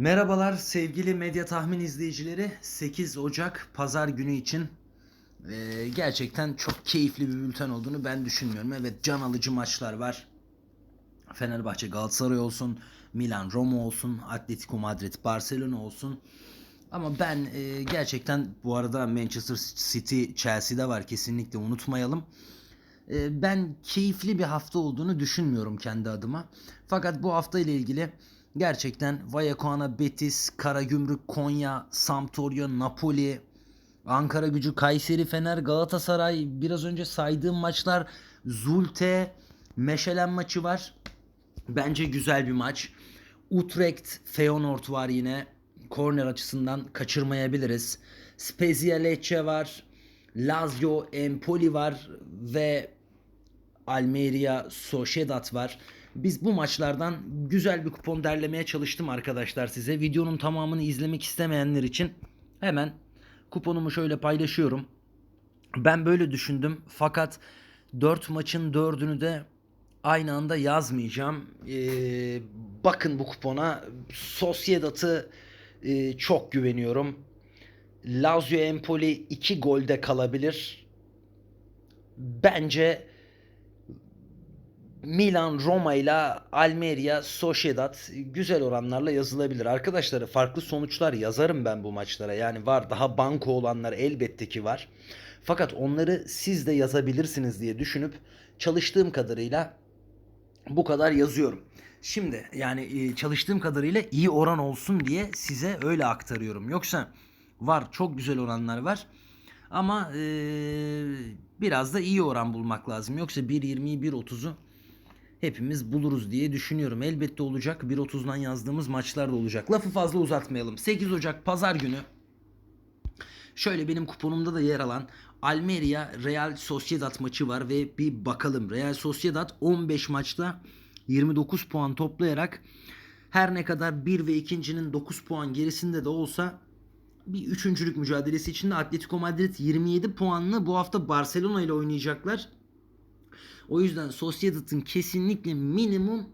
Merhabalar sevgili medya tahmin izleyicileri. 8 Ocak pazar günü için e, gerçekten çok keyifli bir bülten olduğunu ben düşünmüyorum. Evet can alıcı maçlar var. Fenerbahçe Galatasaray olsun, Milan Roma olsun, Atletico Madrid Barcelona olsun. Ama ben e, gerçekten bu arada Manchester City Chelsea'de var kesinlikle unutmayalım. E, ben keyifli bir hafta olduğunu düşünmüyorum kendi adıma. Fakat bu hafta ile ilgili gerçekten Vallecano, Betis, Karagümrük, Konya, Sampdoria, Napoli, Ankara Gücü, Kayseri, Fener, Galatasaray, biraz önce saydığım maçlar, Zulte, Meşelen maçı var. Bence güzel bir maç. Utrecht, Feyenoord var yine. Korner açısından kaçırmayabiliriz. Spezia Lecce var. Lazio, Empoli var ve Almeria, Sociedad var. Biz bu maçlardan güzel bir kupon derlemeye çalıştım arkadaşlar size. Videonun tamamını izlemek istemeyenler için hemen kuponumu şöyle paylaşıyorum. Ben böyle düşündüm fakat 4 maçın 4'ünü de aynı anda yazmayacağım. Ee, bakın bu kupona Sociedad'ı e, çok güveniyorum. Lazio Empoli 2 golde kalabilir. Bence Milan, Roma ile Almeria, Sociedad güzel oranlarla yazılabilir. Arkadaşlar farklı sonuçlar yazarım ben bu maçlara. Yani var daha banko olanlar elbette ki var. Fakat onları siz de yazabilirsiniz diye düşünüp çalıştığım kadarıyla bu kadar yazıyorum. Şimdi yani e, çalıştığım kadarıyla iyi oran olsun diye size öyle aktarıyorum. Yoksa var çok güzel oranlar var. Ama e, biraz da iyi oran bulmak lazım. Yoksa 1.20'yi 1.30'u hepimiz buluruz diye düşünüyorum. Elbette olacak. 1.30'dan yazdığımız maçlar da olacak. Lafı fazla uzatmayalım. 8 Ocak pazar günü şöyle benim kuponumda da yer alan Almeria Real Sociedad maçı var ve bir bakalım. Real Sociedad 15 maçta 29 puan toplayarak her ne kadar 1 ve 2.'nin 9 puan gerisinde de olsa bir üçüncülük mücadelesi içinde Atletico Madrid 27 puanlı bu hafta Barcelona ile oynayacaklar. O yüzden Sociedad'ın kesinlikle minimum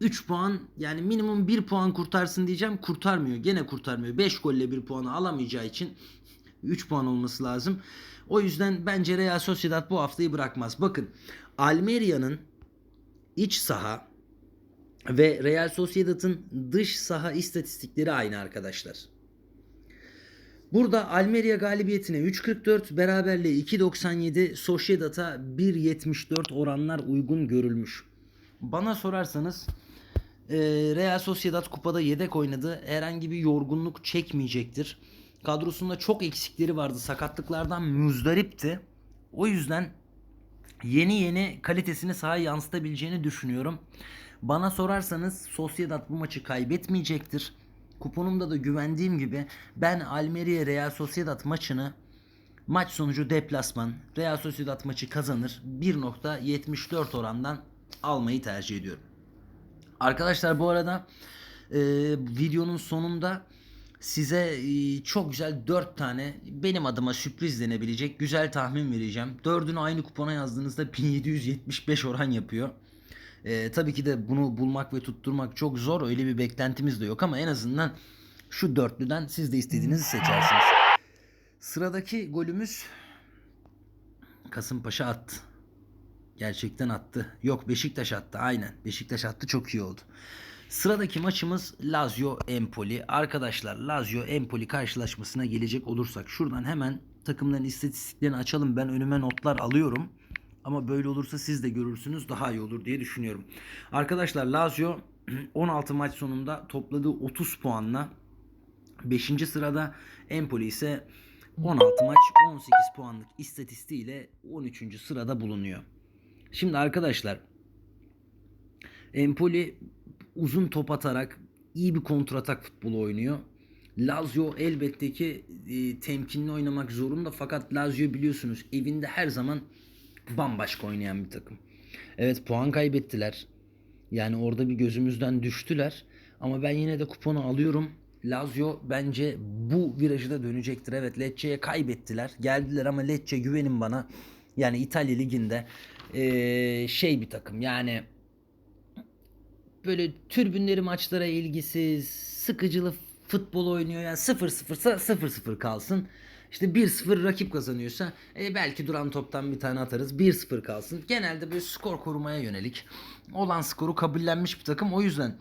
3 puan yani minimum 1 puan kurtarsın diyeceğim. Kurtarmıyor. Gene kurtarmıyor. 5 golle 1 puanı alamayacağı için 3 puan olması lazım. O yüzden bence Real Sociedad bu haftayı bırakmaz. Bakın Almeria'nın iç saha ve Real Sociedad'ın dış saha istatistikleri aynı arkadaşlar. Burada Almeria galibiyetine 3.44, beraberliğe 2.97, Sociedad'a 1.74 oranlar uygun görülmüş. Bana sorarsanız e, Real Sociedad kupada yedek oynadı. Herhangi bir yorgunluk çekmeyecektir. Kadrosunda çok eksikleri vardı. Sakatlıklardan müzdaripti. O yüzden yeni yeni kalitesini sahaya yansıtabileceğini düşünüyorum. Bana sorarsanız Sociedad bu maçı kaybetmeyecektir. Kuponumda da güvendiğim gibi ben Almeria Real Sociedad maçını maç sonucu deplasman Real Sociedad maçı kazanır 1.74 orandan almayı tercih ediyorum. Arkadaşlar bu arada e, videonun sonunda size e, çok güzel 4 tane benim adıma sürpriz denebilecek güzel tahmin vereceğim. 4'ünü aynı kupona yazdığınızda 1775 oran yapıyor. E, tabii ki de bunu bulmak ve tutturmak çok zor. Öyle bir beklentimiz de yok ama en azından şu dörtlüden siz de istediğinizi seçersiniz. Sıradaki golümüz Kasımpaşa attı. Gerçekten attı. Yok Beşiktaş attı aynen. Beşiktaş attı çok iyi oldu. Sıradaki maçımız Lazio Empoli. Arkadaşlar Lazio Empoli karşılaşmasına gelecek olursak şuradan hemen takımların istatistiklerini açalım. Ben önüme notlar alıyorum. Ama böyle olursa siz de görürsünüz daha iyi olur diye düşünüyorum. Arkadaşlar Lazio 16 maç sonunda topladığı 30 puanla 5. sırada Empoli ise 16 maç 18 puanlık istatistiğiyle 13. sırada bulunuyor. Şimdi arkadaşlar Empoli uzun top atarak iyi bir kontratak futbolu oynuyor. Lazio elbette ki e, temkinli oynamak zorunda fakat Lazio biliyorsunuz evinde her zaman bambaşka oynayan bir takım. Evet puan kaybettiler. Yani orada bir gözümüzden düştüler. Ama ben yine de kuponu alıyorum. Lazio bence bu virajı da dönecektir. Evet Lecce'ye kaybettiler. Geldiler ama Lecce güvenin bana. Yani İtalya Ligi'nde ee, şey bir takım. Yani böyle türbünleri maçlara ilgisiz, sıkıcılı futbol oynuyor. Yani 0-0'sa 0-0 kalsın. İşte 1-0 rakip kazanıyorsa e, belki duran toptan bir tane atarız. 1-0 kalsın. Genelde böyle skor korumaya yönelik olan skoru kabullenmiş bir takım. O yüzden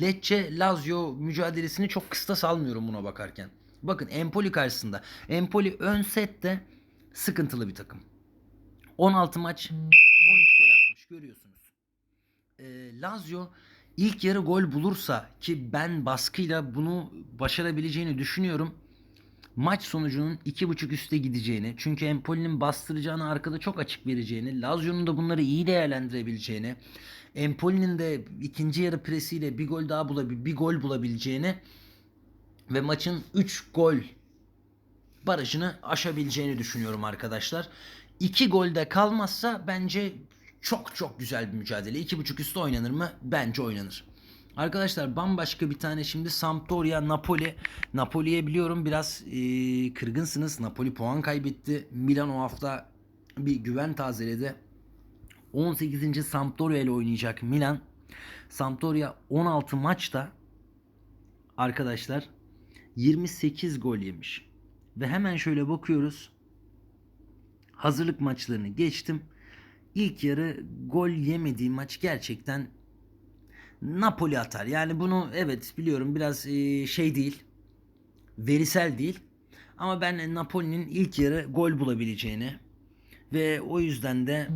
Lecce Lazio mücadelesini çok kıstas almıyorum buna bakarken. Bakın Empoli karşısında. Empoli ön sette sıkıntılı bir takım. 16 maç 13 gol atmış görüyorsunuz. Ee, Lazio ilk yarı gol bulursa ki ben baskıyla bunu başarabileceğini düşünüyorum. Maç sonucunun 2.5 üste gideceğini, çünkü Empoli'nin bastıracağını arkada çok açık vereceğini, Lazio'nun da bunları iyi değerlendirebileceğini, Empoli'nin de ikinci yarı presiyle bir gol daha bulabil bir gol bulabileceğini ve maçın 3 gol barajını aşabileceğini düşünüyorum arkadaşlar. 2 golde kalmazsa bence çok çok güzel bir mücadele. 2.5 üstü oynanır mı? Bence oynanır. Arkadaşlar bambaşka bir tane şimdi Sampdoria Napoli. Napoli'ye biliyorum biraz e, kırgınsınız. Napoli puan kaybetti. Milan o hafta bir güven tazeledi. 18. Sampdoria ile oynayacak Milan. Sampdoria 16 maçta arkadaşlar 28 gol yemiş. Ve hemen şöyle bakıyoruz. Hazırlık maçlarını geçtim. İlk yarı gol yemediği maç gerçekten Napoli atar. Yani bunu evet biliyorum biraz e, şey değil. Verisel değil. Ama ben Napoli'nin ilk yarı gol bulabileceğini ve o yüzden de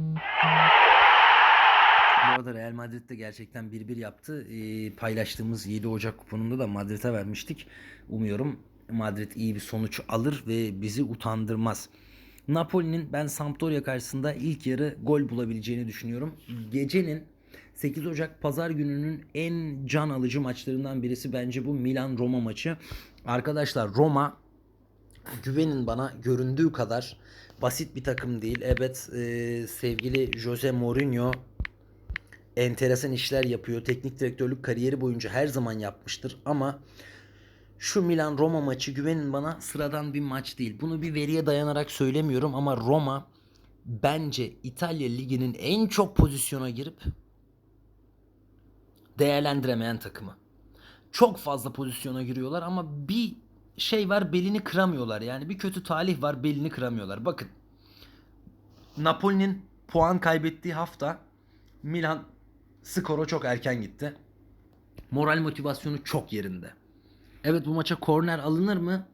bu arada Real Madrid de gerçekten 1-1 yaptı. E, paylaştığımız 7 Ocak kuponunda da Madrid'e vermiştik. Umuyorum Madrid iyi bir sonuç alır ve bizi utandırmaz. Napoli'nin ben Sampdoria karşısında ilk yarı gol bulabileceğini düşünüyorum. Gecenin 8 Ocak pazar gününün en can alıcı maçlarından birisi bence bu Milan Roma maçı. Arkadaşlar Roma güvenin bana göründüğü kadar basit bir takım değil. Evet e, sevgili Jose Mourinho enteresan işler yapıyor. Teknik direktörlük kariyeri boyunca her zaman yapmıştır ama şu Milan Roma maçı güvenin bana sıradan bir maç değil. Bunu bir veriye dayanarak söylemiyorum ama Roma bence İtalya liginin en çok pozisyona girip değerlendiremeyen takımı. Çok fazla pozisyona giriyorlar ama bir şey var belini kıramıyorlar. Yani bir kötü talih var belini kıramıyorlar. Bakın Napoli'nin puan kaybettiği hafta Milan skora çok erken gitti. Moral motivasyonu çok yerinde. Evet bu maça korner alınır mı?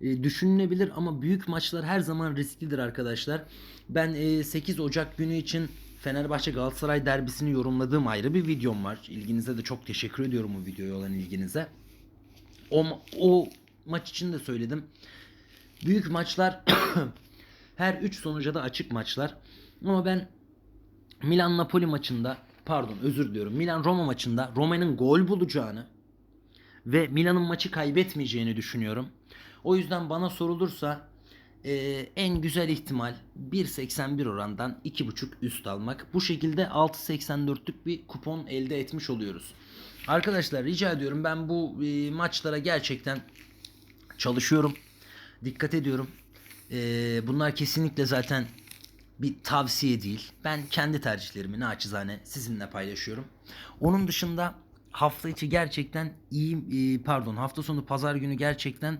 E, düşünülebilir ama büyük maçlar her zaman risklidir arkadaşlar. Ben e, 8 Ocak günü için Fenerbahçe Galatasaray derbisini yorumladığım ayrı bir videom var. İlginize de çok teşekkür ediyorum bu videoya olan ilginize. O, o maç için de söyledim. Büyük maçlar her 3 sonuca da açık maçlar. Ama ben Milan Napoli maçında pardon özür diliyorum. Milan Roma maçında Roma'nın gol bulacağını ve Milan'ın maçı kaybetmeyeceğini düşünüyorum. O yüzden bana sorulursa e, en güzel ihtimal 1.81 orandan 2.5 üst almak. Bu şekilde 6.84'lük bir kupon elde etmiş oluyoruz. Arkadaşlar rica ediyorum ben bu e, maçlara gerçekten çalışıyorum. Dikkat ediyorum. E, bunlar kesinlikle zaten bir tavsiye değil. Ben kendi tercihlerimi naçizane sizinle paylaşıyorum. Onun dışında hafta içi gerçekten iyi e, pardon hafta sonu pazar günü gerçekten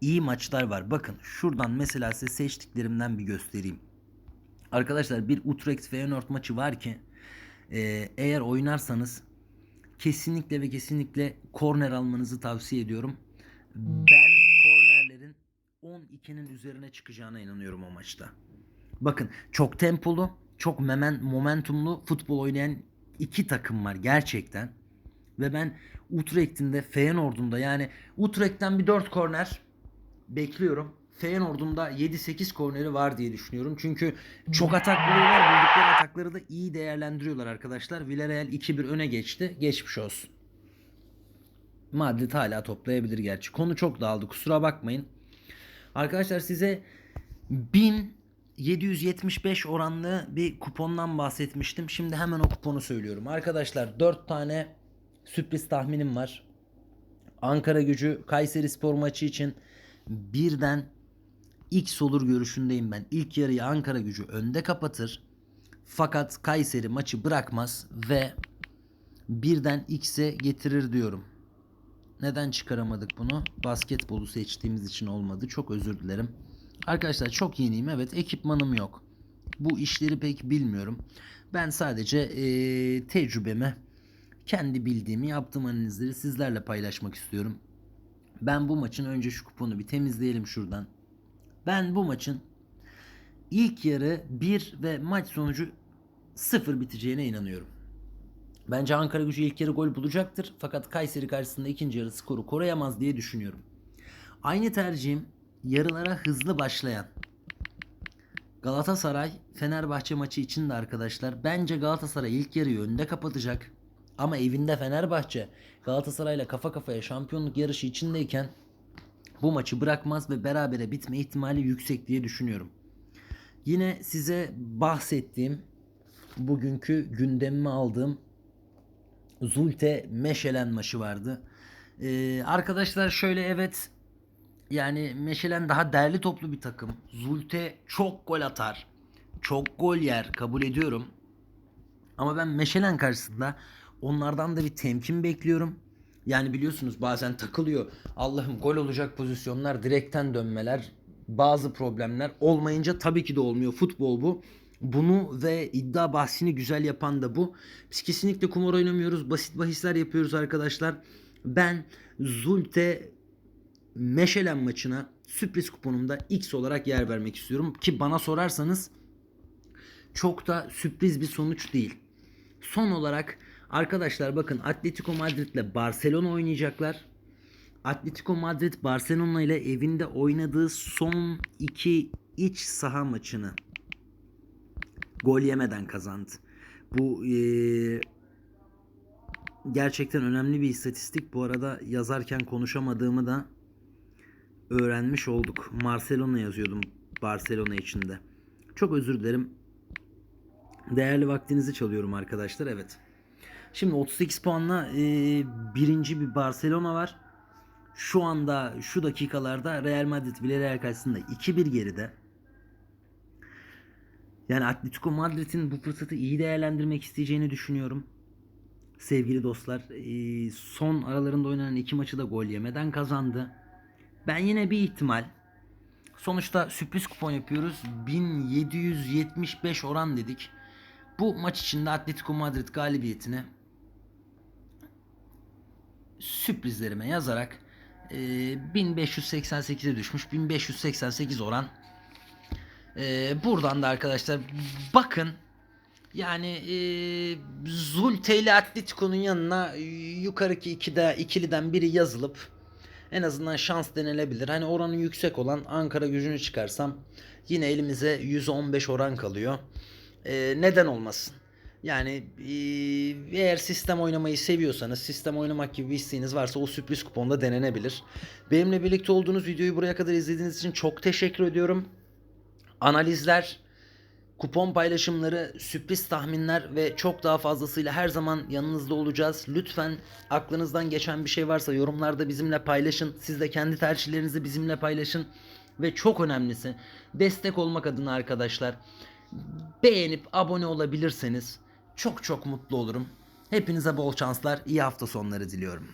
iyi maçlar var. Bakın şuradan mesela size seçtiklerimden bir göstereyim. Arkadaşlar bir Utrecht Feyenoord maçı var ki e, eğer oynarsanız kesinlikle ve kesinlikle korner almanızı tavsiye ediyorum. Ben kornerlerin 12'nin üzerine çıkacağına inanıyorum o maçta. Bakın çok tempolu, çok memen, momentumlu futbol oynayan iki takım var gerçekten. Ve ben Utrecht'in de Feyenoord'un da yani Utrecht'ten bir 4 korner bekliyorum. Feyenoord'un da 7-8 korneri var diye düşünüyorum. Çünkü çok atak buluyorlar. Buldukları atakları da iyi değerlendiriyorlar arkadaşlar. Villarreal 2-1 öne geçti. Geçmiş olsun. Madrid hala toplayabilir gerçi. Konu çok dağıldı. Kusura bakmayın. Arkadaşlar size 1775 oranlı bir kupondan bahsetmiştim. Şimdi hemen o kuponu söylüyorum. Arkadaşlar 4 tane sürpriz tahminim var. Ankara gücü Kayseri Spor maçı için birden X olur görüşündeyim ben. İlk yarıyı Ankara gücü önde kapatır. Fakat Kayseri maçı bırakmaz ve birden x'e getirir diyorum. Neden çıkaramadık bunu? Basketbolu seçtiğimiz için olmadı. Çok özür dilerim. Arkadaşlar çok yeniyim. Evet ekipmanım yok. Bu işleri pek bilmiyorum. Ben sadece eee, tecrübemi, kendi bildiğimi, yaptığım analizleri sizlerle paylaşmak istiyorum. Ben bu maçın önce şu kuponu bir temizleyelim şuradan. Ben bu maçın ilk yarı 1 ve maç sonucu 0 biteceğine inanıyorum. Bence Ankara gücü ilk yarı gol bulacaktır. Fakat Kayseri karşısında ikinci yarı skoru koruyamaz diye düşünüyorum. Aynı tercihim yarılara hızlı başlayan Galatasaray Fenerbahçe maçı için de arkadaşlar bence Galatasaray ilk yarıyı önde kapatacak. Ama evinde Fenerbahçe Galatasaray'la kafa kafaya şampiyonluk yarışı içindeyken bu maçı bırakmaz ve berabere bitme ihtimali yüksek diye düşünüyorum. Yine size bahsettiğim bugünkü gündemime aldığım Zulte Meşelen maçı vardı. Ee, arkadaşlar şöyle evet yani Meşelen daha derli toplu bir takım. Zulte çok gol atar. Çok gol yer kabul ediyorum. Ama ben Meşelen karşısında onlardan da bir temkin bekliyorum. Yani biliyorsunuz bazen takılıyor. Allah'ım gol olacak pozisyonlar, direkten dönmeler, bazı problemler olmayınca tabii ki de olmuyor. Futbol bu. Bunu ve iddia bahsini güzel yapan da bu. Biz kesinlikle kumar oynamıyoruz. Basit bahisler yapıyoruz arkadaşlar. Ben Zulte Meşelen maçına sürpriz kuponumda X olarak yer vermek istiyorum. Ki bana sorarsanız çok da sürpriz bir sonuç değil. Son olarak arkadaşlar bakın Atletico Madrid ile Barcelona oynayacaklar. Atletico Madrid Barcelona ile evinde oynadığı son iki iç saha maçını gol yemeden kazandı. Bu eee, gerçekten önemli bir istatistik. Bu arada yazarken konuşamadığımı da öğrenmiş olduk. Barcelona yazıyordum Barcelona içinde. Çok özür dilerim. Değerli vaktinizi çalıyorum arkadaşlar. Evet. Şimdi 38 puanla e, birinci bir Barcelona var. Şu anda şu dakikalarda Real Madrid Villarreal karşısında 2-1 geride. Yani Atletico Madrid'in bu fırsatı iyi değerlendirmek isteyeceğini düşünüyorum. Sevgili dostlar, e, son aralarında oynanan iki maçı da gol yemeden kazandı. Ben yine bir ihtimal Sonuçta sürpriz kupon yapıyoruz. 1775 oran dedik. Bu maç içinde Atletico Madrid galibiyetini sürprizlerime yazarak e, 1588'e düşmüş. 1588 oran. E, buradan da arkadaşlar bakın yani e, Zulte ile Atletico'nun yanına e, yukarıki ikide, ikiliden biri yazılıp en azından şans denilebilir. Hani oranı yüksek olan Ankara gücünü çıkarsam yine elimize 115 oran kalıyor. Ee, neden olmasın? Yani eğer sistem oynamayı seviyorsanız, sistem oynamak gibi bir isteğiniz varsa o sürpriz kuponda denenebilir. Benimle birlikte olduğunuz videoyu buraya kadar izlediğiniz için çok teşekkür ediyorum. Analizler, kupon paylaşımları, sürpriz tahminler ve çok daha fazlasıyla her zaman yanınızda olacağız. Lütfen aklınızdan geçen bir şey varsa yorumlarda bizimle paylaşın. Siz de kendi tercihlerinizi bizimle paylaşın. Ve çok önemlisi destek olmak adına arkadaşlar beğenip abone olabilirseniz çok çok mutlu olurum. Hepinize bol şanslar, iyi hafta sonları diliyorum.